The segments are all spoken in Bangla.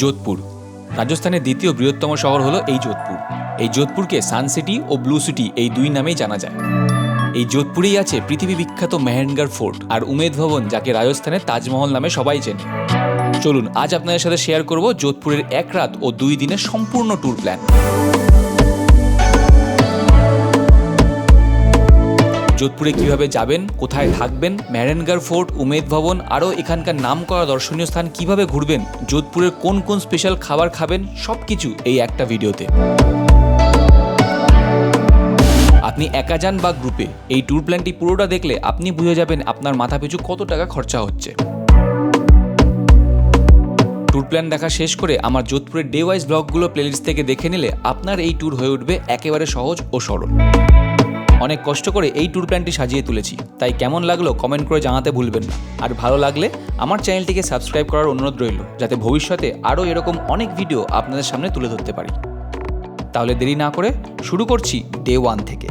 যোধপুর। রাজস্থানের দ্বিতীয় বৃহত্তম শহর হলো এই যোধপুর। এই যোধপুরকে সান সিটি ও ব্লু সিটি এই দুই নামেই জানা যায়। এই যোধপুরেই আছে পৃথিবী বিখ্যাত মেহেনগার ফোর্ট আর উমেদ ভবন, যাকে রাজস্থানের তাজমহল নামে সবাই চেনে। চলুন, আজ আপনাদের সাথে শেয়ার করব যোধপুরের এক রাত ও দুই দিনের সম্পূর্ণ ট্যুর প্ল্যান যোধপুরে কীভাবে যাবেন, কোথায় থাকবেন ম্যারেনগার ফোর্ট, উমেদ ভবন, আরও এখানকার নাম করা দর্শনীয় স্থান কীভাবে ঘুরবেন, যোধপুরের কোন কোন স্পেশাল খাবার খাবেন সব কিছু এই একটা ভিডিওতে। আপনি একা যান বা গ্রুপে এই ট্যুর প্ল্যানটি পুরোটা দেখলে আপনি বুঝে যাবেন আপনার মাথা পিছু কত টাকা খরচা হচ্ছে। ট্যুর প্ল্যান দেখা শেষ করে আমার যোধপুরের ডে ওয়াইজ ব্লগগুলো প্লেলিস্ট থেকে দেখে নিলে আপনার এই ট্যুর হয়ে উঠবে একেবারে সহজ ও সরল। অনেক কষ্ট করে এই ট্যুর প্ল্যানটি সাজিয়ে তুলেছি। তাই কেমন লাগল কমেন্ট করে জানাতে ভুলবেন না। আর ভালো লাগলে আমার চ্যানেলটিকে সাবস্ক্রাইব করার অনুরোধ রইল, যাতে ভবিষ্যতে আরও এরকম অনেক ভিডিও আপনাদের সামনে তুলে ধরতে পারি। তাহলে দেরি না করে শুরু করছি ডে ওয়ান থেকে।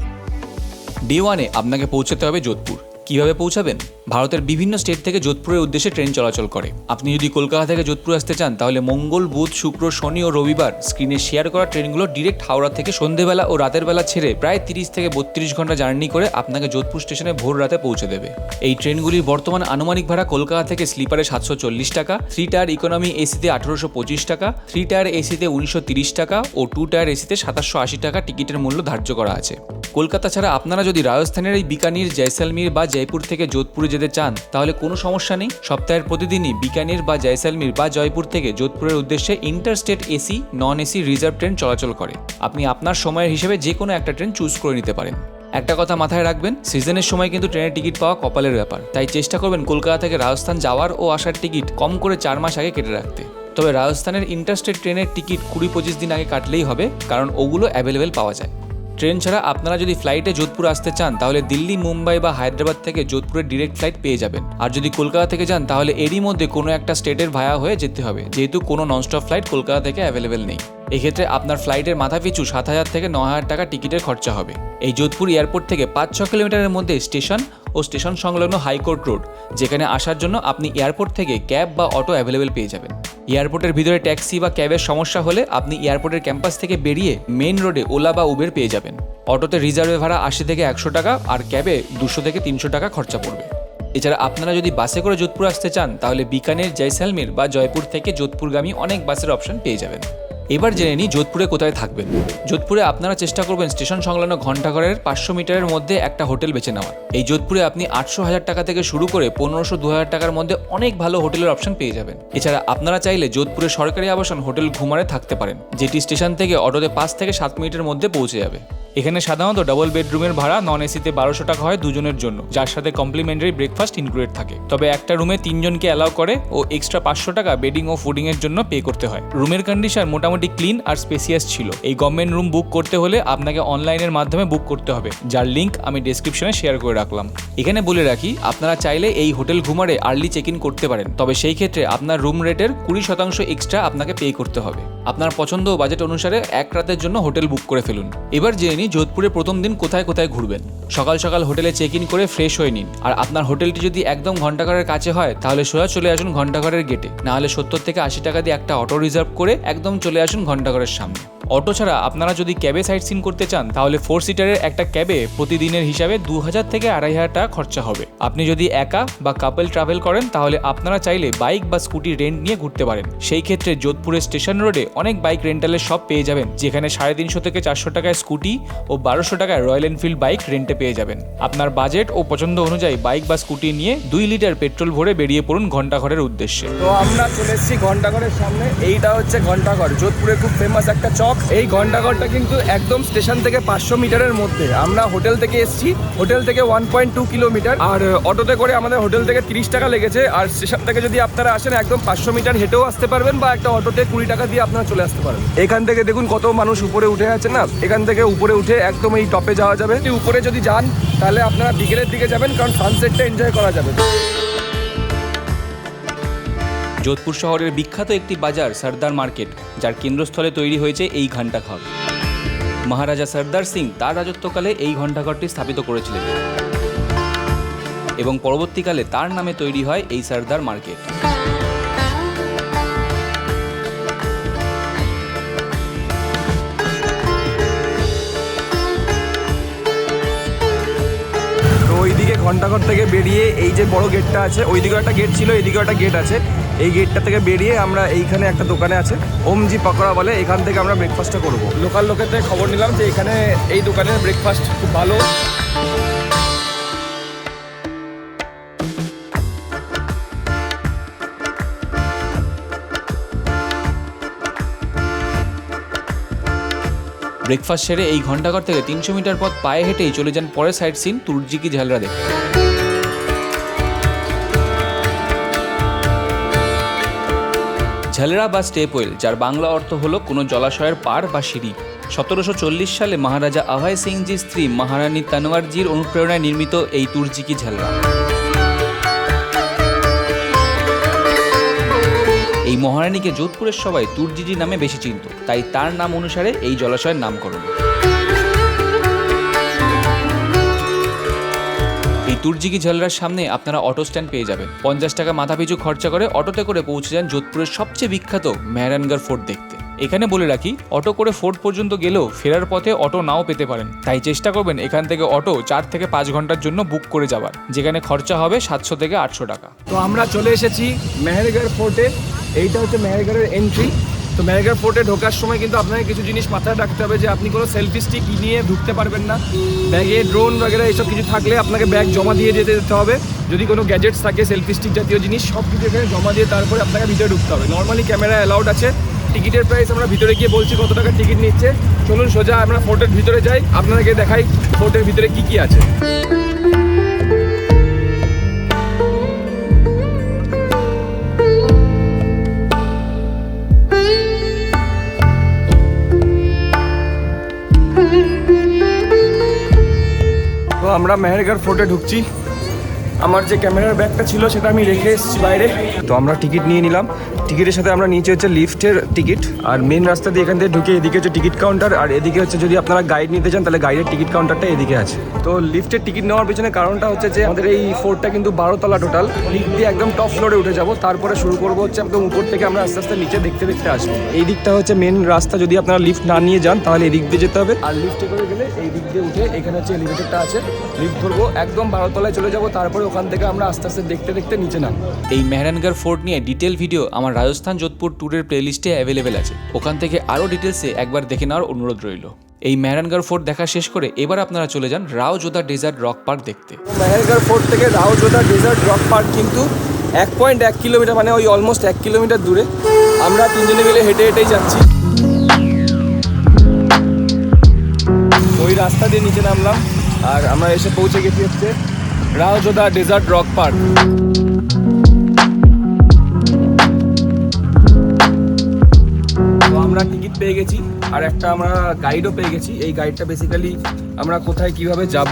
ডে ওয়ানে আপনাকে পৌঁছাতে হবে যোধপুর। কীভাবে পৌঁছাবেন? ভারতের বিভিন্ন স্টেট থেকে যোধপুরের উদ্দেশ্যে ট্রেন চলাচল করে। আপনি যদি কলকাতা থেকে যোধপুর আসতে চান, তাহলে মঙ্গল, বুধ, শুক্র, শনি ও রবিবার স্ক্রিনে শেয়ার করা ট্রেনগুলো ডিরেক্ট হাওড়া থেকে সন্ধেবেলা ও রাতের বেলা ছেড়ে প্রায় তিরিশ থেকে বত্রিশ ঘণ্টা জার্নি করে আপনাকে যোধপুর স্টেশনে ভোর রাতে পৌঁছে দেবে। এই ট্রেনগুলির বর্তমান আনুমানিক ভাড়া কলকাতা থেকে স্লিপারে সাতশো চল্লিশ টাকা থ্রি টায়ার ইকোনমি এসিতে আঠারোশো পঁচিশ টাকা থ্রি টায়ার এসিতে উনিশশো তিরিশ টাকা ও টু টায়ার এসিতে সাতাশশো আশি টাকা টিকিটের মূল্য ধার্য করা আছে। কলকাতা ছাড়া আপনারা যদি রাজস্থানের এই বিকানির জয়সালমীর বা জয়পুর থেকে যোধপুরে যেতে চান, তাহলে কোনো সমস্যা নেই। সপ্তাহের প্রতিদিনই বিকানির বা জয়সালমীর বা জয়পুর থেকে যোধপুরের উদ্দেশ্যে interstate AC, non AC reserve train চলাচল করে। আপনি আপনার সময়ের হিসেবে যে কোনো একটা ট্রেন চুজ করে নিতে পারেন। একটা কথা মাথায় রাখবেন, সিজনের সময় কিন্তু ট্রেনের টিকিট পাওয়া কপালের ব্যাপার। তাই চেষ্টা করবেন কলকাতা থেকে রাজস্থান যাওয়ার ও আসার টিকিট কম করে চার মাস আগে কেটে রাখতে। তবে রাজস্থানের ইন্টারস্টেট ট্রেনের টিকিট কুড়ি পঁচিশ দিন আগে কাটলেই হবে, কারণ ওগুলো অ্যাভেলেবেল পাওয়া যায়। ট্রেন ছাড়া আপনারা যদি ফ্লাইটে যোধপুর আসতে চান, তাহলে দিল্লি, মুম্বাই বা হায়দ্রাবাদ থেকে যোধপুরের ডিরেক্ট ফ্লাইট পেয়ে যাবেন। আর যদি কলকাতা থেকে যান, তাহলে এরই মধ্যে কোনো একটা স্টেটের ভায়া হয়ে যেতে হবে। যেহেতু কোনো ননস্টপ ফ্লাইট কলকাতা থেকে অ্যাভেলেবেল নেই। এক্ষেত্রে আপনার ফ্লাইটের মাথা পিছু সাত হাজার থেকে ন হাজার টাকা টিকিটের খরচা হবে। এই যোধপুর এয়ারপোর্ট থেকে পাঁচ ছ কিলোমিটারের মধ্যে স্টেশন ও স্টেশন সংলগ্ন হাইকোর্ট রোড, যেখানে আসার জন্য আপনি এয়ারপোর্ট থেকে ক্যাব বা অটো অ্যাভেলেবেল পেয়ে যাবেন। এয়ারপোর্টের ভিতরে ট্যাক্সি বা ক্যাবের সমস্যা হলে আপনি এয়ারপোর্টের ক্যাম্পাস থেকে বেরিয়ে মেইন রোডে ওলা বা উবের পেয়ে যাবেন। অটোতে রিজার্ভে ভাড়া আশি থেকে একশো টাকা আর ক্যাবে দুশো থেকে তিনশো টাকা খরচা পড়বে। এছাড়া আপনারা যদি বাসে করে যোধপুর আসতে চান, তাহলে বিকানের, জয়সালমের বা জয়পুর থেকে যোধপুরগামী অনেক বাসের অপশন পেয়ে যাবেন। এবার জেনে নিই যোধপুরে কোথায় থাকবেন। যোধপুরে আপনারা চেষ্টা করবেন স্টেশন সংলগ্ন ঘণ্টাঘরের পাঁচশো মিটারের মধ্যে একটা হোটেল বেছে নেওয়ার। এই যোধপুরে আপনি আটশো হাজার টাকা থেকে শুরু করে পনেরোশো দু হাজার টাকার মধ্যে অনেক ভালো হোটেলের অপশন পেয়ে যাবেন। এছাড়া আপনারা চাইলে যোধপুরে সরকারি আবাসন হোটেল ঘুমারে থাকতে পারেন, যেটি স্টেশন থেকে অটোতে পাঁচ থেকে সাত মিনিটের মধ্যে পৌঁছে যাবে। এখানে সাধারণত ডাবল বেডরুমের ভাড়া নন এসিতে বারোশো টাকা হয় দুজনের জন্য, যার সাথে কমপ্লিমেন্টারি ব্রেকফাস্ট ইনক্লুডেড থাকে। তবে একটা রুমে তিনজনকে অ্যালাউ করে ও এক্সট্রা পাঁচশো টাকা বেডিং ও ফুডিং এর জন্য পে করতে হয়। রুমের কন্ডিশন মোটামুটি ক্লিন আর স্পেসিয়াস ছিল। এই গভর্নমেন্ট রুম বুক করতে হলে আপনাকে অনলাইনের মাধ্যমে বুক করতে হবে, যার লিঙ্ক আমি ডেসক্রিপশনে শেয়ার করে রাখলাম। এখানে বলে রাখি, আপনারা চাইলে এই হোটেল ঘুমারে আর্লি চেক ইন করতে পারেন, তবে সেই ক্ষেত্রে আপনার রুম রেটের কুড়ি শতাংশ এক্সট্রা আপনাকে পে করতে হবে। আপনার পছন্দ ও বাজেট অনুসারে এক রাতের জন্য হোটেল বুক করে ফেলুন। এবার জেনে নিই যোধপুরে প্রথম দিন কোথায় কোথায় ঘুরবেন? সকাল সকাল হোটেলে চেক ইন করে ফ্রেশ হয়ে নিন। আর আপনার হোটেলটি যদি একদম ঘন্টাঘরের কাছে হয়, তাহলে সোজা চলে আসুন ঘন্টাঘরের গেটে নাহলে সত্তর থেকে আশি টাকা দিয়ে একটা অটো রিজার্ভ করে একদম চলে আসুন ঘন্টাঘরের সামনে। অটো ছাড়া আপনারা যদি ক্যাবে সাইট সিন করতে চান, তাহলে ফোর সিটারের একটা ক্যাবে প্রতিদিনের হিসাবে দু হাজার থেকে আড়াই হাজার টাকা খরচা হবে। আপনি যদি একা বা কাপল ট্রাভেল করেন, তাহলে আপনারা চাইলে বাইক বা স্কুটি রেন্ট নিয়ে ঘুরতে পারেন। সেই ক্ষেত্রে যোধপুরের স্টেশন রোডে অনেক বাইক রেন্টালের শপ পেয়ে যাবেন, যেখানে সাড়ে তিনশো থেকে চারশো টাকায় স্কুটি ও বারোশো টাকায় রয়্যাল এনফিল্ড বাইক রেন্টে পেয়ে যাবেন। আপনার বাজেট ও পছন্দ অনুযায়ী বাইক বা স্কুটি নিয়ে দুই লিটার পেট্রোল ভরে বেরিয়ে পড়ুন ঘন্টাঘরের উদ্দেশ্যে। তো আমরা চলে এসেছি ঘন্টাঘরের সামনে, এইটা হচ্ছে ঘন্টাঘর যোধপুরে খুব ফেমাস একটা চক। এই ঘন্টাঘরটা কিন্তু একদম স্টেশন থেকে পাঁচশো মিটারের মধ্যে। আমরা হোটেল থেকে এসেছি হোটেল থেকে ওয়ান পয়েন্ট টু কিলোমিটার। আর অটোতে করে আমাদের হোটেল থেকে তিরিশ টাকা লেগেছে। আর স্টেশন থেকে যদি আপনারা আসেন একদম পাঁচশো মিটার হেঁটেও আসতে পারবেন বা একটা অটোতে কুড়ি টাকা দিয়ে আপনারা চলে আসতে পারবেন। এখান থেকে দেখুন কত মানুষ উপরে উঠে আছে না? এখান থেকে উপরে উঠে একদম এই টপে যাওয়া যাবে। উপরে যদি যান তাহলে আপনারা বিকেলের দিকে যাবেন কারণ সানসেটটা এনজয় করা যাবে। যোধপুর শহরের বিখ্যাত একটি বাজার, সর্দার মার্কেট, যার কেন্দ্রস্থলে তৈরি হয়েছে এই ঘণ্টাঘর। মহারাজা সর্দার সিং তার রাজত্বকালে এই ঘণ্টাঘরটি স্থাপিত করেছিলেন এবং পরবর্তীকালে তার নামে তৈরি হয় এই সর্দার মার্কেট। ঘণ্টাঘর থেকে বেরিয়ে এই যে বড় গেটটা আছে, ওইদিকেও একটা গেট ছিল এইদিকেও একটা গেট আছে। এই গেটটা থেকে বেরিয়ে আমরা এইখানে একটা দোকানে আছে ওমজি পকোড়া বলে এখান থেকে আমরা ব্রেকফাস্টটা করব। লোকাল লোকের থেকে খবর নিলাম যে এখানে এই দোকানের ব্রেকফাস্ট খুব ভালো। ব্রেকফাস্ট সেরে এই ঘন্টাঘর থেকে তিনশো মিটার পথ পায়ে হেঁটেই চলে যান পরের সাইড সিন তুর্জিকি ঝালরা দেখতে। ঝালরা বা স্টেপওয়েল যার বাংলা অর্থ হলো কোনো জলাশয়ের পাড় বা সিঁড়ি। সতেরোশো চল্লিশ সালে মহারাজা আভয় সিংজির স্ত্রী মহারানী তানোয়ারজির অনুপ্রেরণায় নির্মিত এই তুর্জিকি ঝালরা। এই মহারানীকে যোধপুরের সবাই তুর্জিজি নামে বেশি চিনত, তাই তার নাম অনুসারে এই জলাশয়ের নামকরণ। তুর্জিকি ঝালরার সামনে আপনারা অটো স্ট্যান্ড পেয়ে যাবেন। পঞ্চাশ টাকা মাথাপিছু খরচা করে অটোতে করে পৌঁছে যান যোধপুরের সবচেয়ে বিখ্যাত মেহরানগড় ফোর্ট দেখতে। এখানে বলে রাখি অটো করে ফোর্ট পর্যন্ত গেলেও ফেরার পথে অটো নাও পেতে পারেন। তাই চেষ্টা করবেন এখান থেকে অটো চার থেকে পাঁচ ঘণ্টার জন্য বুক করে যাবার যেখানে খরচা হবে সাতশো থেকে আটশো টাকা। তো আমরা চলে এসেছি মেহেরগড় ফোর্টে, এইটা হচ্ছে মেহেরগড়ের এন্ট্রি তো ম্যানেগার ফোর্টে ঢোকার সময় কিন্তু আপনাকে কিছু জিনিস মাথায় রাখতে হবে যে আপনি কোনো সেলফি স্টিক নিয়ে ঢুকতে পারবেন না। ব্যাগে ড্রোন বগেরা এইসব কিছু থাকলে আপনাকে ব্যাগ জমা দিয়ে যেতে যেতে হবে। যদি কোনো গ্যাজেটস থাকে, সেলফি স্টিক জাতীয় জিনিস, সব কিছু এখানে জমা দিয়ে তারপরে আপনাকে ভিতরে ঢুকতে হবে। নর্মালি ক্যামেরা অ্যালাউড আছে। টিকিটের প্রাইস আমরা ভিতরে গিয়ে বলছি কত টাকা টিকিট নিচ্ছে। চলুন সোজা আমরা ফোর্টের ভিতরে যাই। আপনাদেরকে দেখাই ফোর্টের ভিতরে কি কি আছে। আমরা মেহেরগড় ফোর্টে ঢুকছি। আমার যে ক্যামেরার ব্যাগটা ছিল, সেটা আমি রেখে এসেছি বাইরে। তো আমরা টিকিট নিয়ে নিলাম। টিকিটের সাথে আমরা নিচে হচ্ছে লিফটের টিকিট। আর মেন রাস্তা দিয়ে এখান থেকে ঢুকে এদিকে হচ্ছে টিকিট কাউন্টার আর এদিকে হচ্ছে যদি আপনারা গাইড নিতে চান, তাহলে গাইডের টিকিট কাউন্টারটা এদিকে আছে। তো লিফটের টিকিট নেওয়ার পিছনে কারণটা হচ্ছে যে আমাদের এই ফোর্টটা কিন্তু বারো তলা টোটাল লিফট দিয়ে একদম টপ ফ্লোরে উঠে যাব। তারপরে শুরু করব হচ্ছে একদম উপর থেকে আমরা আস্তে আস্তে নিচে দেখতে দেখতে আসব। এই দিকটা হচ্ছে মেন রাস্তা। যদি আপনারা লিফট না নিয়ে যান, তাহলে এদিক দিয়ে যেতে হবে। আর লিফটে করে গেলে এই দিক দিয়ে উঠে এখানে হচ্ছে এলিভেটরটা আছে। লিফট ধরবো, একদম বারো তলায় চলে যাব। তারপরে ওখান থেকে আমরা আস্তে আস্তে দেখতে দেখতে নিচে নামবো। এই মেহরানগড় ফোর্ট নিয়ে ডিটেল ভিডিও আমার রাজস্থান যোধপুর ট্যুরের প্লেলিস্টে অ্যাভেলেবেল আছে। ওখান থেকে আরও ডিটেলসে একবার দেখে নেওয়ার অনুরোধ রইল। এই মেহরানগড় ফোর্ট দেখা শেষ করে এবার আপনারা চলে যান Rao Jodha desert rock park দেখতে। মেহেরগড় ফোর্ট থেকে Rao Rao Jodha desert rock park কিন্তু এক পয়েন্ট এক কিলোমিটার মানে ওই অলমোস্ট এক কিলোমিটার দূরে। আমরা তিনজনে মিলে হেঁটে হেঁটেই যাচ্ছি। ওই রাস্তা দিয়ে নিচে নামলাম আর আমরা এসে পৌঁছে গেছি হচ্ছে Rao Rao Jodha desert rock park আমরা টিকিট পেয়ে গেছি আর একটা আমরা গাইডও পেয়ে গেছি। এই গাইডটা বেসিক্যালি আমরা কোথায় কীভাবে যাব,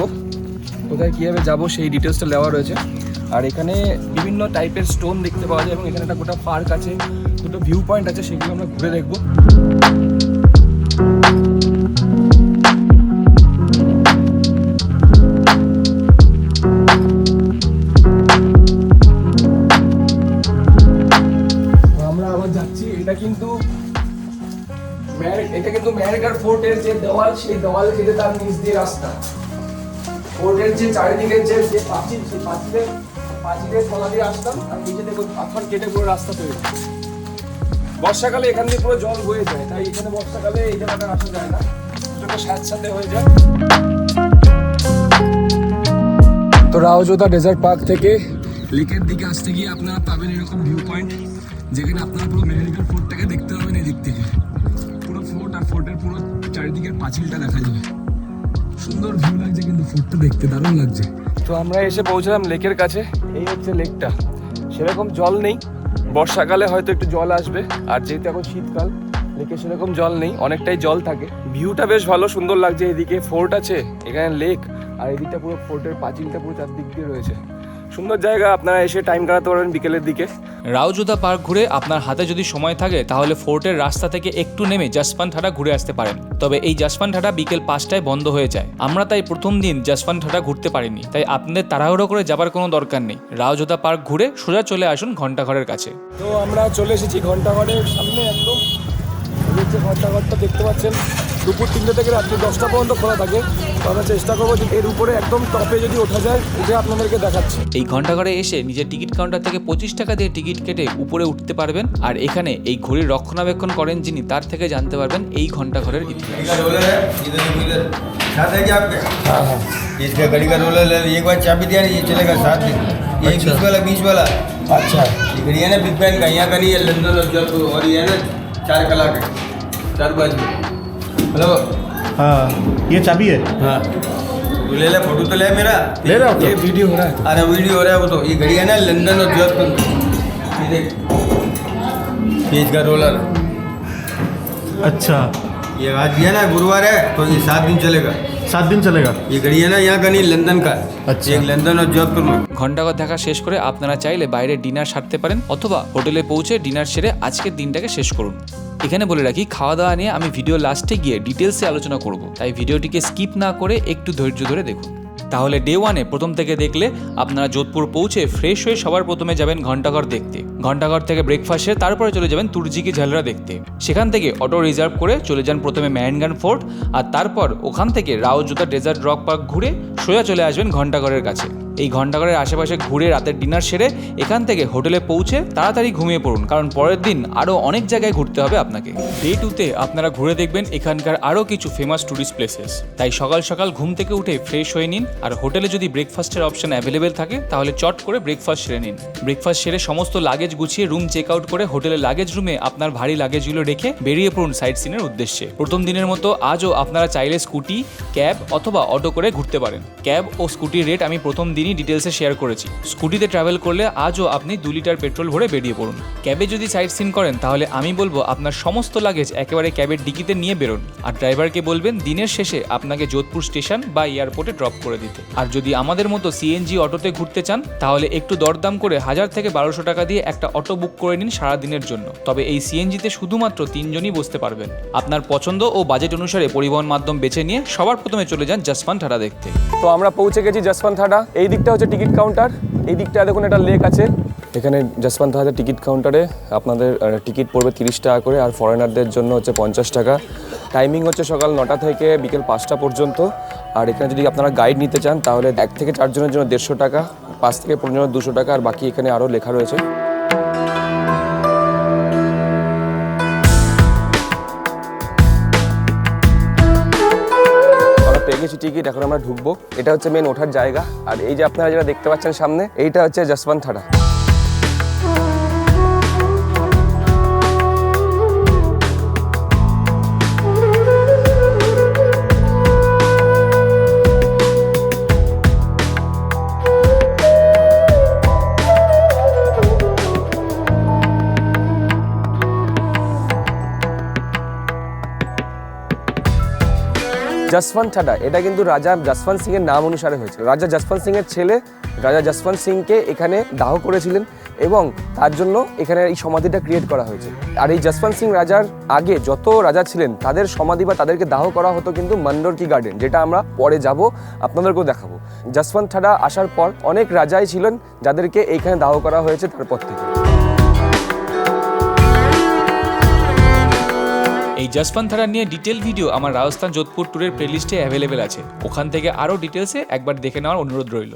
কোথায় কীভাবে যাব সেই ডিটেলসটা দেওয়া রয়েছে। আর এখানে বিভিন্ন টাইপের স্টোন দেখতে পাওয়া যায় এবং এখানে একটা গোটা পার্ক আছে, দুটো ভিউ পয়েন্ট আছে, সেগুলো আমরা ঘুরে দেখব। সেই দেওয়াল কেটে তার নিচ দিয়ে রাস্তা। ফোর্টের যে চারিদিকের যে যে পাঁচিল, সেই পাঁচিলের পাঁচিলের তলা দিয়ে আসতাম আর নিচে দেখো পাথর কেটে পুরো রাস্তা তৈরি। বর্ষাকালে এখান দিয়ে পুরো জল বয়ে যায়, তাই এখানে বর্ষাকালে এই জায়গাটা আসা যায় না। হয়ে যায়। তো রাওজোদা ডেজার্ট পার্ক থেকে লেকের দিকে আসতে গিয়ে আপনারা পাবেন এরকম ভিউ পয়েন্ট যেখানে আপনারা পুরো মেহেরগড় ফোর্টটাকে দেখতে পাবেন এদিক থেকে। ফোর্টের পুরো চারিদিকের পাঁচিলটা দেখা যাবে সুন্দর ভিউ লাগছে কিন্তু ফোর্টটা দেখতে দারুণ লাগছে। তো আমরা এসে পৌঁছলাম লেকের কাছে, এই হচ্ছে লেকটা। সেরকম জল নেই, বর্ষাকালে হয়তো একটু জল আসবে, আর যেহেতু এখন শীতকাল, লেকে সেরকম জল নেই, অনেকটাই জল থাকে। ভিউটা বেশ ভালো, সুন্দর লাগছে, এদিকে ফোর্ট আছে, এখানে লেক আর এদিকটা পুরো ফোর্টের পাঁচিলটা পুরো চারদিক দিয়ে রয়েছে। সুন্দর জায়গা আপনারা এসে টাইম কাটাতে পারবেন বিকেলের দিকে। রাওজোদা পার্ক ঘুরে আপনার হাতে যদি সময় থাকে তাহলে ফোর্টের রাস্তা থেকে একটু নেমে জাসপানঠাটা ঘুরে আসতে পারেন। তবে এই জাসপানঠাটা বিকেল পাঁচটায় বন্ধ হয়ে যায়। আমরা তাই প্রথম দিন জাসপানঠাটা ঘুরতে পারিনি তাই আপনাদের তাড়াহুড়ো করে যাবার কোনো দরকার নেই। রাওজোদা পার্ক ঘুরে সোজা চলে আসুন ঘন্টাঘরের কাছে। তো আমরা চলে এসেছি ঘন্টাঘরের সামনে একদম। এই হচ্ছে ঘন্টাঘরটা দেখতে পাচ্ছেন দুপুর তিনটে থেকে রাত্রি দশটা পর্যন্ত খোলা থাকে তো আমরা চেষ্টা করবো যে এর উপরে একদম টপে যদি ওঠা যায় উঠে আপনাদেরকে দেখাচ্ছি এই ঘন্টাঘরে এসে নিজের টিকিট কাউন্টার থেকে পঁচিশ টাকা দিয়ে টিকিট কেটে উপরে উঠতে পারবেন আর এখানে এই ঘড়ির রক্ষণাবেক্ষণ করেন যিনি তার থেকে জানতে পারবেন এই ঘন্টাঘরের ইতিহাস घड़ी का रोलर है इधर देखो इधर साथ है क्या आपके হ্যাঁ হ্যাঁ इसका घड़ी का रोलर है एक बार चाबी दिया नहीं ये चलेगा सात दिन ये बीच वाला बीच वाला আচ্ছা ये घड़ी है ना बिग बैन का यहाँ का नहीं है लंदन और जयपुर और ये है ना चार कलाक है चार बज हेलो हाँ ये चाबी है हाँ तू ले ले फोटो तो ले मेरा ले रहे हो ये वीडियो हो रहा है अरे वीडियो हो रहा है वो तो ये घड़ी है ना लंदन और जयपुर ये देख ये इसका रोलर है अच्छा ये आज दिया ना गुरुवार है तो ये सात दिन चलेगा सात दिन चलेगा ये घड़ी है ना यहाँ का नहीं लंदन का है। अच्छा। एक लंदन और जयपुर में ঘন্টাঘর দেখা শেষ করে আপনারা চাইলে বাইরে ডিনার সারতে পারেন অথবা হোটেলে পৌঁছে ডিনার সেরে আজকের দিনটাকে শেষ করুন এখানে বলে রাখি খাওয়া দাওয়া নিয়ে আমি ভিডিও লাস্টে গিয়ে ডিটেলসে আলোচনা করব। তাই ভিডিওটিকে স্কিপ না করে একটু ধৈর্য ধরে দেখুন। তাহলে ডে ওয়ানে প্রথম থেকে দেখলে আপনারা যোধপুর পৌঁছে ফ্রেশ হয়ে সবার প্রথমে যাবেন ঘন্টাঘর দেখতে। ঘন্টাঘর থেকে ব্রেকফাস্টে তারপরে চলে যাবেন তুর্জিকি ঝালরা দেখতে। সেখান থেকে অটো রিজার্ভ করে চলে যান প্রথমে ম্যানগান ফোর্ট, আর তারপর ওখান থেকে রাওজুতা ডেজার্ট রক পার্ক ঘুরে সোজা চলে আসবেন ঘন্টাঘরের কাছে। এই ঘন্টাঘরের আশেপাশে ঘুরে রাতের ডিনার সেরে এখান থেকে হোটেলে পৌঁছে তাড়াতাড়ি ঘুমিয়ে পড়ুন, কারণ পরের দিন আরও অনেক জায়গায় ঘুরতে হবে আপনাকে। ডে টুতে আপনারা ঘুরে দেখবেন এখানকার আরও কিছু ফেমাস ট্যুরিস্ট প্লেসেস তাই সকাল সকাল ঘুম থেকে উঠে ফ্রেশ হয়ে নিন, আর হোটেলে যদি ব্রেকফাস্টের অপশন অ্যাভেলেবেল থাকে, তাহলে চট করে ব্রেকফাস্ট সেরে নিন। ব্রেকফাস্ট সেরে সমস্ত লাগেজ গুছিয়ে রুম চেক আউট করে হোটেলের লাগেজ রুমে আপনার ভারী লাগেজগুলো রেখে বেরিয়ে পড়ুন সাইট সিনের উদ্দেশ্যে। প্রথম দিনের মতো আজও আপনারা চাইলে স্কুটি ক্যাব অথবা অটো করে ঘুরতে পারেন। ক্যাব ও স্কুটির রেট আমি প্রথম দিনই ডিটেলসে শেয়ার করেছি। স্কুটিতে ট্রাভেল করলে আজও আপনি দু লিটার পেট্রোল ভরে বেরিয়ে পড়ুন। ক্যাবে যদি সাইট সিন করেন, তাহলে আমি বলব আপনার সমস্ত লাগেজ একেবারে ক্যাবের ডিকিতে নিয়ে বেরোন। আর ড্রাইভারকে বলবেন, দিনের শেষে আপনাকে যোধপুর স্টেশন বা এয়ারপোর্টে ড্রপ করে দিতে। আর যদি আমাদের মতো সিএনজি অটোতে ঘুরতে চান, তাহলে একটু দরদাম করে হাজার থেকে বারোশো টাকা দিয়ে একটা অটো বুক করে নিন সারা দিনের জন্য। তবে এই সিএনজিতে শুধুমাত্র তিনজনই বসতে পারবেন। আপনার পছন্দ ও বাজেট অনুসারে পরিবহন মাধ্যম বেছে নিয়ে সবার প্রথমে চলে যান জাসপান ঠাড়া দেখতে। তো আমরা পৌঁছে গেছি যশবন্ত থাডা এই দিকটা হচ্ছে টিকিট কাউন্টার এই দিকটা দেখুন একটা লেক আছে। এখানে যশবন্ত হাজার টিকিট কাউন্টারে আপনাদের টিকিট পড়বে তিরিশ টাকা করে আর ফরেনারদের জন্য হচ্ছে পঞ্চাশ টাকা। টাইমিং হচ্ছে সকাল নটা থেকে বিকেল পাঁচটা পর্যন্ত। আর এখানে যদি আপনারা গাইড নিতে চান, তাহলে এক থেকে চারজনের জন্য দেড়শো টাকা, পাঁচ থেকে পনেরো দুশো টাকা, আর বাকি এখানে আরও লেখা রয়েছে। পেয়ে এখন আমরা ঢুকবো। এটা হচ্ছে মেন ওঠার জায়গা। আর এই যে আপনারা যেটা দেখতে পাচ্ছেন সামনে, এইটা হচ্ছে যশবন্ত থাডা যশবন্ত থাডা এটা কিন্তু রাজা যশবন্ত সিং এর নাম অনুসারে হয়েছে। রাজা যশবন্ত সিং এর ছেলে, রাজা যশবন্ত সিংকে এখানে দাহ করেছিলেন এবং তার জন্য এখানে এই সমাধিটা ক্রিয়েট করা হয়েছে। আর এই যশবন্ত সিং রাজার আগে যত রাজা ছিলেন, তাদের সমাধি বা তাদেরকে দাহ করা হতো কিন্তু মন্ডর কি গার্ডেন যেটা আমরা পরে যাব, আপনাদেরকেও দেখাবো। যশবন্ত থাডা আসার পর অনেক রাজাই ছিলেন যাদেরকে এইখানে দাহ করা হয়েছে তারপর থেকে। এই জসপান থারা নিয়ে ডিটেল ভিডিও আমার রাজস্থান যোধপুর ট্যুরের প্লেলিস্টে অ্যাভেলেবেল আছে। ওখান থেকে আরও ডিটেলসে একবার দেখে নেওয়ার অনুরোধ রইল।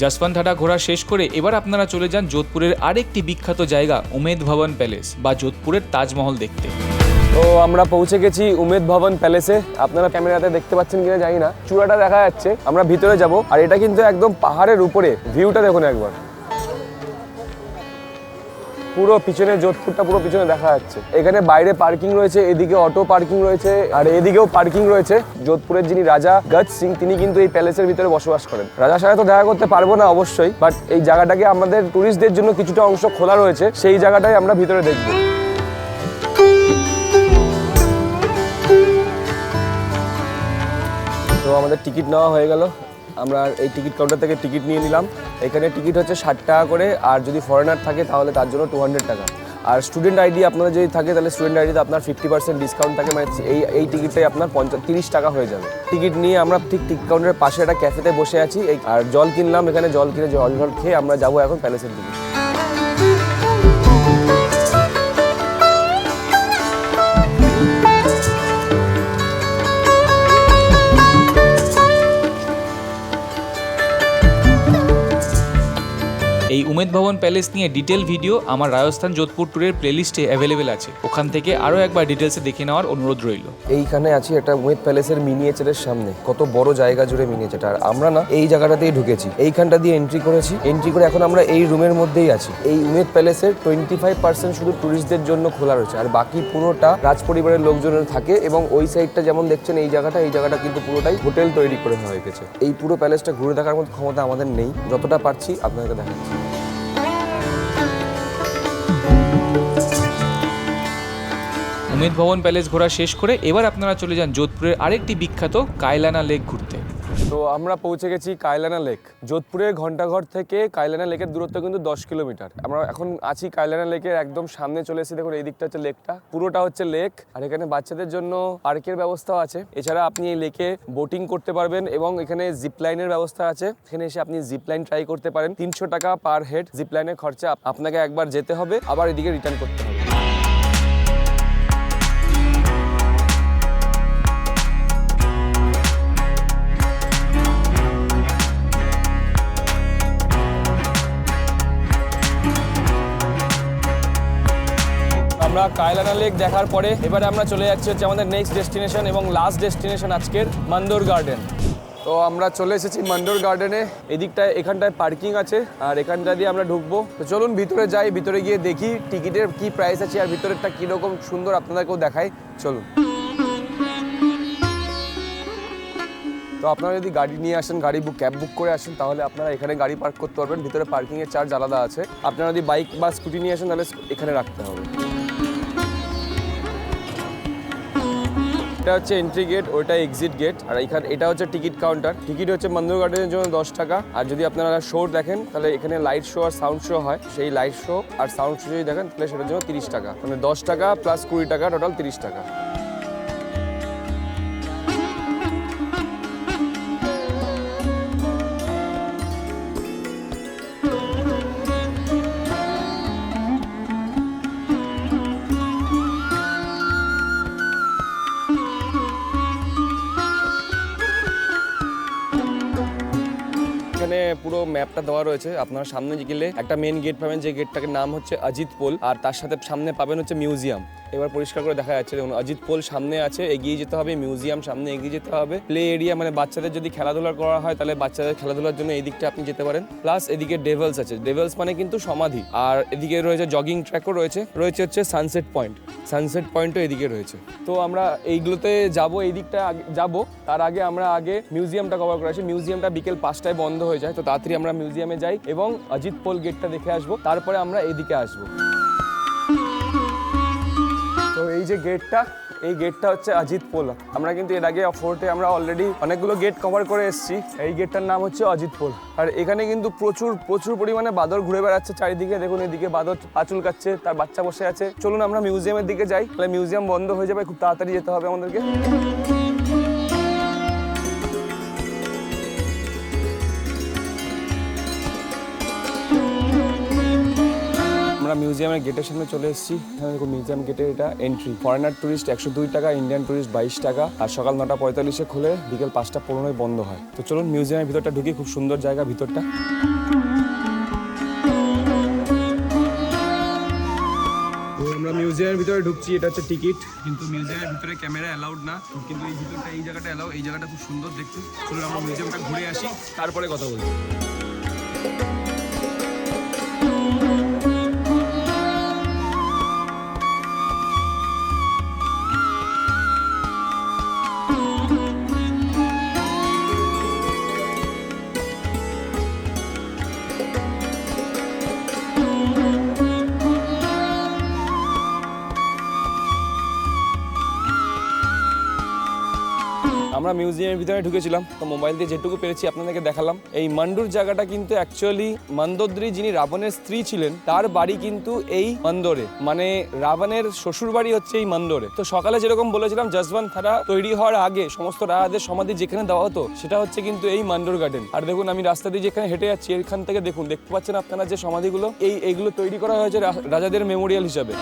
জসপান থাটা ঘোরা শেষ করে এবার আপনারা চলে যান যোধপুরের আরেকটি বিখ্যাত জায়গা, উমেদ ভবন প্যালেস বা যোধপুরের তাজমহল দেখতে। তো আমরা পৌঁছে গেছি উমেদ ভবন প্যালেসে আপনারা ক্যামেরাতে দেখতে পাচ্ছেন কিনা জানি না। চূড়াটা দেখা যাচ্ছে। আমরা ভিতরে যাব। আর এটা কিন্তু একদম পাহাড়ের উপরে। ভিউটা দেখুন একবার। পুরো পিছনে, যোধপুরটা পুরো পিছনে দেখা যাচ্ছে। এখানে বাইরে পার্কিং রয়েছে, এদিকে অটো পার্কিং রয়েছে, আর এদিকেও পার্কিং রয়েছে। যোধপুরের যিনি রাজা গজ সিং, তিনি কিন্তু এই প্যালেসের ভিতরে বসবাস করেন। রাজার সাথে তো দেখা করতে পারব না অবশ্যই বাট এই জায়গাটাকে আমাদের টুরিস্টদের জন্য কিছুটা অংশ খোলা রয়েছে, সেই জায়গাটাই আমরা ভিতরে দেখব। তো আমাদের টিকিট নেওয়া হয়ে গেল। আমরা এই টিকিট কাউন্টার থেকে টিকিট নিয়ে নিলাম। এখানে টিকিট হচ্ছে ষাট টাকা করে, আর যদি ফরেনার থাকে তাহলে তার জন্য টু হান্ড্রেড টাকা। আর স্টুডেন্ট আইডি আপনাদের যদি থাকে তাহলে স্টুডেন্ট আইডিতে আপনার ফিফটি পার্সেন্ট ডিসকাউন্ট থাকে মানে এই এই টিকিটটাই আপনার পঞ্চাশ, তিরিশ টাকা হয়ে যাবে। টিকিট নিয়ে আমরা ঠিক টিকিট কাউন্টারের পাশে একটা ক্যাফেতে বসে আছি। আর জল কিনলাম, এখানে জল কিনে জল জল খেয়ে আমরা যাব এখন প্যালেসের দিকে। উমেদ ভবন প্যালেস নিয়ে ডিটেল ভিডিও আমার রাজস্থান যোধপুর ট্যুরের প্লেলিস্টে অ্যাভেলেবেল আছে। ওখান থেকে আরও একবার ডিটেলসে দেখে নেওয়ার অনুরোধ রইল। এইখানে আছি একটা উমেদ প্যালেসের মিনিয়েচারের সামনে। কত বড় জায়গা জুড়ে মিনিয়েচারটা আর আমরা না এই জায়গাটাতেই ঢুকেছি। এইখানটা দিয়ে এন্ট্রি করেছি। এন্ট্রি করে এখন আমরা এই রুমের মধ্যেই আছি। এই উমেদ প্যালেসের টোয়েন্টি ফাইভ পার্সেন্ট শুধু ট্যুরিস্টদের জন্য খোলা রয়েছে। আর বাকি পুরোটা রাজ পরিবারের লোকজনের থাকে এবং ওই সাইডটা যেমন দেখছেন এই জায়গাটা এই জায়গাটা কিন্তু পুরোটাই হোটেল তৈরি করে হয়ে গেছে। এই পুরো প্যালেসটা ঘুরে দেখার মতো ক্ষমতা আমাদের নেই। যতটা পারছি আপনাদেরকে দেখাচ্ছি। উমেদ ভবন প্যালেস ঘোরা শেষ করে এবার আপনারা চলে যান যোধপুরের আরেকটি বিখ্যাত কায়লানা লেক ঘুরতে। তো আমরা পৌঁছে গেছি কায়লানা লেক। যোধপুরের ঘন্টাঘর থেকে কায়লানা লেকের দূরত্ব কিন্তু দশ কিলোমিটার। আমরা এখন আছি কায়লানা লেকের একদম সামনে চলে এসেছি। দেখুন এই দিকটা হচ্ছে লেকটা। পুরোটা হচ্ছে লেক। আর এখানে বাচ্চাদের জন্য পার্কের ব্যবস্থাও আছে। এছাড়া আপনি এই লেকে বোটিং করতে পারবেন এবং এখানে জিপ লাইনের ব্যবস্থা আছে। এখানে এসে আপনি জিপ লাইন ট্রাই করতে পারেন। তিনশো টাকা পার হেড জিপ লাইনের খরচা আপনাকে একবার যেতে হবে। আবার এদিকে রিটার্ন করতে হবে। আমরা কায়লানা লেক দেখার পরে এবারে আমরা চলে যাচ্ছি হচ্ছে আমাদের নেক্সট ডেস্টিনেশন এবং লাস্ট ডেস্টিনেশন আজকের মন্দোর গার্ডেন তো আমরা চলে এসেছি মন্ডোর গার্ডেনে এদিকটায়, এখানটায় পার্কিং আছে আর এখানটা দিয়ে আমরা ঢুকবো। তো চলুন ভিতরে যাই, ভিতরে গিয়ে দেখি টিকিটের কি প্রাইস আছে আর ভিতরেরটা কীরকম সুন্দর আপনাদেরকেও দেখাই। চলুন। তো আপনারা যদি গাড়ি নিয়ে আসেন, গাড়ি বুক ক্যাব বুক করে আসেন, তাহলে আপনারা এখানে গাড়ি পার্ক করতে পারবেন। ভিতরে পার্কিংয়ের চার্জ আলাদা আছে। আপনারা যদি বাইক বা স্কুটি নিয়ে আসেন, তাহলে এখানে রাখতে হবে। এটা হচ্ছে এন্ট্রি গেট ওইটা এক্সিট গেট আর এখানে, এটা হচ্ছে টিকিট কাউন্টার টিকিট হচ্ছে মন্দুর গার্ডেনের জন্য দশ টাকা। আর যদি আপনারা শো দেখেন, তাহলে এখানে লাইট শো আর সাউন্ড শো হয়। সেই লাইট শো আর সাউন্ড শো যদি দেখেন, তাহলে সেটার জন্য তিরিশ টাকা। মানে দশ টাকা প্লাস কুড়ি টাকা টোটাল তিরিশ টাকা। ম্যাপটা দেওয়া রয়েছে। আপনার সামনে গেলে একটা মেন গেট পাবেন, যে গেটটাকে নাম হচ্ছে অজিত পোল, আর তার সাথে সামনে পাবেন হচ্ছে মিউজিয়াম এবার পরিষ্কার করে দেখা যাচ্ছে, দেখুন, অজিত পোল সামনে আছে, এগিয়ে যেতে হবে মিউজিয়াম সামনে এগিয়ে যেতে হবে। প্লে এরিয়া মানে বাচ্চাদের যদি খেলাধুলা করা হয়, তাহলে বাচ্চাদের খেলাধুলার জন্য এই দিকটা আপনি যেতে পারেন। প্লাস এদিকে ডেভেলস আছে। ডেভেলস মানে কিন্তু সমাধি। আর এদিকে রয়েছে জগিং ট্র্যাকও রয়েছে। রয়েছে হচ্ছে সানসেট পয়েন্ট সানসেট পয়েন্টও এদিকে রয়েছে। তো আমরা এইগুলোতে যাব, এই দিকটা যাব। তার আগে আমরা আগে মিউজিয়ামটা কভার করে মিউজিয়ামটা বিকেল পাঁচটায় বন্ধ হয়ে যায়। তো তাড়াতাড়ি আমরা মিউজিয়ামে যাই এবং অজিত পোল গেটটা দেখে আসব। তারপরে আমরা এইদিকে আসব। তো এই যে গেটটা, এই গেটটা হচ্ছে অজিত পোল। আমরা কিন্তু এর আগে ফোর্টে আমরা অলরেডি অনেকগুলো গেট কভার করে এসেছি। এই গেটটার নাম হচ্ছে অজিত পোল। আর এখানে কিন্তু প্রচুর প্রচুর পরিমাণে বাদর ঘুরে বেড়াচ্ছে চারিদিকে। দেখুন এদিকে বাদর আচুল কাচ্ছে তার বাচ্চা বসে আছে। চলুন আমরা মিউজিয়ামের দিকে যাই। তাহলে মিউজিয়াম বন্ধ হয়ে যাবে, খুব তাড়াতাড়ি যেতে হবে আমাদেরকে। আমরা মিউজিয়ামের গেটের সামনে চলে এসেছি। এখানে দেখুন মিউজিয়াম গেটে এটা এন্ট্রি ফরেনার টুরিস্ট একশো দুই টাকা ইন্ডিয়ান টুরিস্ট বাইশ টাকা। আর সকাল নটা পঁয়তাল্লিশে খুলে বিকেল পাঁচটা পনেরোয় বন্ধ হয়। তো চলুন মিউজিয়ামের ভিতরটা ঢুকি, খুব সুন্দর জায়গা ভিতরটা। আমরা মিউজিয়ামের ভিতরে ঢুকছি, এটা হচ্ছে টিকিট কিন্তু মিউজিয়ামের ভিতরে ক্যামেরা অ্যালাউড না। কিন্তু এই ভিতরটা, এই জায়গাটা অ্যালাউ এই জায়গাটা খুব সুন্দর দেখতে। চলুন আমরা মিউজিয়ামটা ঘুরে আসি, তারপরে কথা বলব আমরা মিউজিয়ামের ভিতরে ঢুকেছিলাম, তো মোবাইল দিয়ে যেটুকু পেরেছি আপনাদেরকে দেখালাম। এই মান্ডুর জায়গাটা কিন্তু অ্যাকচুয়ালি মন্দোদ্রি যিনি রাবণের স্ত্রী ছিলেন, তার বাড়ি কিন্তু এই মন্দরে। মানে রাবণের শ্বশুর বাড়ি হচ্ছে এই মন্দরে। তো সকালে যেরকম বলেছিলাম জসবন্ত থারা তৈরি হওয়ার আগে সমস্ত রাজাদের সমাধি যেখানে দেওয়া হতো, সেটা হচ্ছে কিন্তু এই মান্ডোর গার্ডেন আর দেখুন, আমি রাস্তা দিয়ে যেখানে হেঁটে যাচ্ছি, এখান থেকে দেখুন, দেখতে পাচ্ছেন আপনারা যে সমাধিগুলো? এই এইগুলো তৈরি করা হয়েছে রাজাদের মেমোরিয়াল হিসাবে।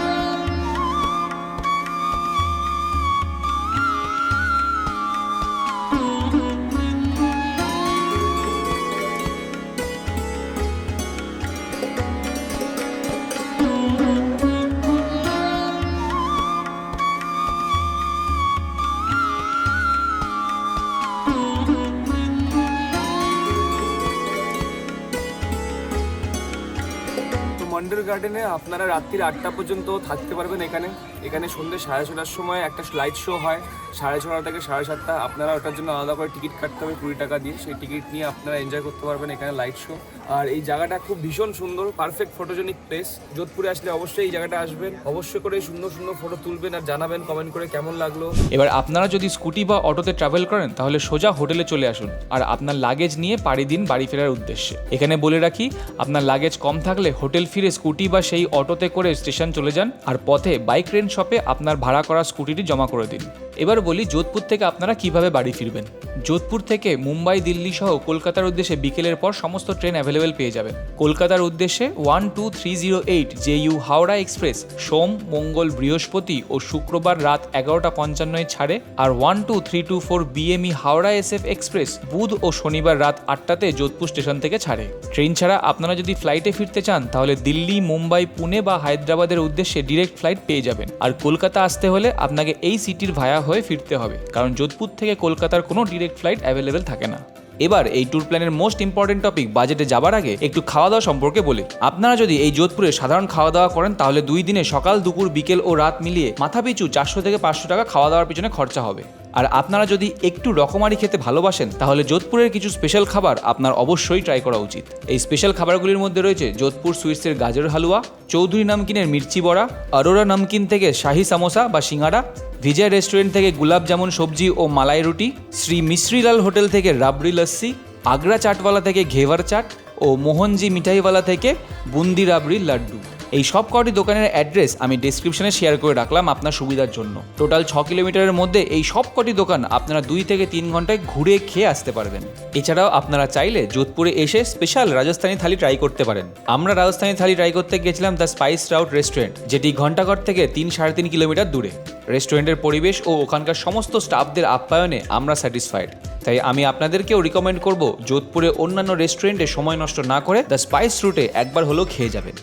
গার্ডেনে আপনারা রাত্রির আটটা পর্যন্ত থাকতে পারবেন এখানে। এখানে সন্ধ্যে সাড়ে ছটার সময় একটা লাইট শো হয়। সাড়ে ছটা থেকে সাড়ে সাতটা, আপনারা ওটার জন্য আলাদা করে টিকিট কাটতে হবে কুড়ি টাকা দিয়ে। সেই টিকিট নিয়ে আপনারা এনজয় করতে পারবেন এখানে লাইট শো আর এই জায়গাটা খুব ভীষণ সুন্দর পারফেক্ট ফটোজেনিক প্লেস যোধপুরে আসলে অবশ্যই এই জায়গাটা আসবেন। অবশ্যই করে সুন্দর সুন্দর ফটো তুলবেন আর জানাবেন কমেন্ট করে কেমন লাগল। এবার আপনারা যদি স্কুটি বা অটোতে ট্রাভেল করেন, তাহলে সোজা হোটেলে চলে আসুন। আর আপনার লাগেজ নিয়ে পাড়ি দিন বাড়ি ফেরার উদ্দেশ্যে। এখানে বলে রাখি, আপনার লাগেজ কম থাকলে হোটেল ফিরে স্কুটি বা সেই অটোতে করে স্টেশন চলে যান। আর পথে বাইক রেন্ট শপে আপনার ভাড়া করা স্কুটিটি জমা করে দিন। এবার বলি যোধপুর থেকে আপনারা কীভাবে বাড়ি ফিরবেন। যোধপুর থেকে মুম্বাই, দিল্লি সহ কলকাতার উদ্দেশ্যে বিকেলের পর সমস্ত ট্রেন অ্যাভেলেবেল পেয়ে যাবেন। কলকাতার উদ্দেশ্যে one two three zero eight J U Howrah express, সোম, মঙ্গল, বৃহস্পতি ও শুক্রবার রাত এগারোটা পঞ্চান্নয় ছাড়ে আর one two three two four BME Howrah SF F express বুধ ও শনিবার রাত আটটাতে যোধপুর স্টেশন থেকে ছাড়ে। ট্রেন ছাড়া আপনারা যদি ফ্লাইটে ফিরতে চান, তাহলে দিল্লি, মুম্বাই, পুনে বা হায়দ্রাবাদের উদ্দেশ্যে ডিরেক্ট ফ্লাইট পেয়ে যাবেন। আর কলকাতা আসতে হলে আপনাকে এই সিটির ভায়া হয়ে ফিরতে হবে, কারণ যোধপুর থেকে কলকাতার কোনো ডিরেক্ট ফ্লাইট অ্যাভেলেবেল থাকে না। এবার এই ট্যুর প্ল্যানের মোস্ট ইম্পর্টেন্ট টপিক বাজেটে যাবার আগে একটু খাওয়া দাওয়া সম্পর্কে বলি। আপনারা যদি এই যোধপুরে সাধারণ খাওয়া দাওয়া করেন, তাহলে দুই দিনে সকাল, দুপুর, বিকেল ও রাত মিলিয়ে মাথা পিছু চারশো থেকে পাঁচশো টাকা খাওয়া দাওয়ার পিছনে খরচা হবে। আর আপনারা যদি একটু রকমারি খেতে ভালোবাসেন, তাহলে যোধপুরের কিছু স্পেশাল খাবার আপনার অবশ্যই ট্রাই করা উচিত। এই স্পেশাল খাবারগুলির মধ্যে রয়েছে যোধপুর সুইটসের গাজর হালুয়া, চৌধুরী নামকিনের মির্চি বড়া অরোরা নামকিন থেকে শাহি সামোসা বা সিঙ্গাড়া ভিজয় রেস্টুরেন্ট থেকে গুলাব জামুন সবজি ও মালাই রুটি, শ্রী মিশ্রিলাল হোটেল থেকে রাবড়ি লস্যি, আগ্রা চাটওয়ালা থেকে ঘেভার চাট ও মোহনজি মিঠাইওয়ালা থেকে বুন্দি রাবড়ি লাড্ডু। এই সব কটি দোকানের অ্যাড্রেস আমি ডিসক্রিপশনে শেয়ার করে রাখলাম আপনার সুবিধার জন্য। টোটাল ছ কিলোমিটারের মধ্যে এই সব কটি দোকান আপনারা দুই থেকে তিন ঘন্টায় ঘুরে খেয়ে আসতে পারবেন। এছাড়াও আপনারা চাইলে যোধপুরে এসে স্পেশাল রাজস্থানী থালি ট্রাই করতে পারেন। আমরা রাজস্থানী থালি ট্রাই করতে গেছিলাম দ্য স্পাইস রাউট রেস্টুরেন্ট যেটি ঘন্টাঘর থেকে তিন সাড়ে তিন কিলোমিটার দূরে। রেস্টুরেন্টের পরিবেশ ও ওখানকার সমস্ত স্টাফদের আপ্যায়নে আমরা স্যাটিসফাইড তাই আমি আপনাদেরকেও রিকমেন্ড করব, যোধপুরে অন্যান্য রেস্টুরেন্টে সময় নষ্ট না করে দ্য স্পাইস রুটে একবার হলেও খেয়ে যাবেন।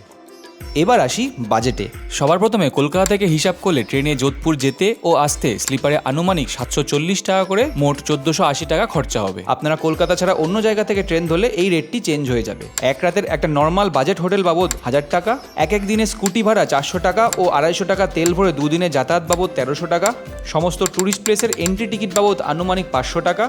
এবার আসি বাজেটে। সবার প্রথমে কলকাতা থেকে হিসাব করলে ট্রেনে যোধপুর যেতে ও আসতে স্লিপারে আনুমানিক সাতশো চল্লিশ টাকা করে মোট চোদ্দশো আশি টাকা খরচা হবে। আপনারা কলকাতা ছাড়া অন্য জায়গা থেকে ট্রেন ধরলে এই রেটটি চেঞ্জ হয়ে যাবে। এক রাতের একটা নর্মাল বাজেট হোটেল বাবদ হাজার টাকা, এক এক দিনে স্কুটি ভাড়া চারশো টাকা ও আড়াইশো টাকা তেল ভরে দুদিনে যাতায়াত বাবদ তেরোশো টাকা, সমস্ত ট্যুরিস্ট প্লেসের এন্ট্রি টিকিট বাবদ আনুমানিক পাঁচশো টাকা,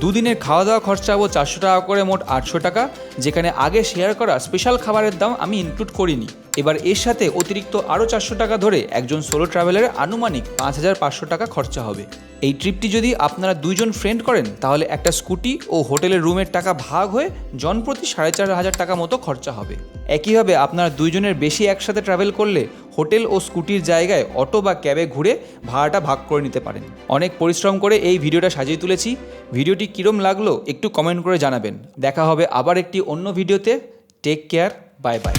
দুদিনের খাওয়া দাওয়া খরচা ও চারশো টাকা করে মোট আটশো টাকা, যেখানে আগে শেয়ার করা স্পেশাল খাবারের দাম আমি ইনক্লুড করিনি। এবার এর সাথে অতিরিক্ত আরও চারশো টাকা ধরে একজন সোলো ট্রাভেলারের আনুমানিক পাঁচ হাজার পাঁচশো টাকা খরচা হবে। এই ট্রিপটি যদি আপনারা দুইজন ফ্রেন্ড করেন, তাহলে একটা স্কুটি ও হোটেলের রুমের টাকা ভাগ হয়ে জনপ্রতি সাড়ে চার হাজার টাকা মতো খরচা হবে। একইভাবে আপনারা দুইজনের বেশি একসাথে ট্রাভেল করলে হোটেল ও স্কুটির জায়গায় অটো বা ক্যাবে ঘুরে ভাড়াটা ভাগ করে নিতে পারেন। অনেক পরিশ্রম করে এই ভিডিওটা সাজিয়ে তুলেছি। ভিডিওটি কীরম লাগল একটু কমেন্ট করে জানাবেন। দেখা হবে আবার একটি অন্য ভিডিওতে। Take care bye bye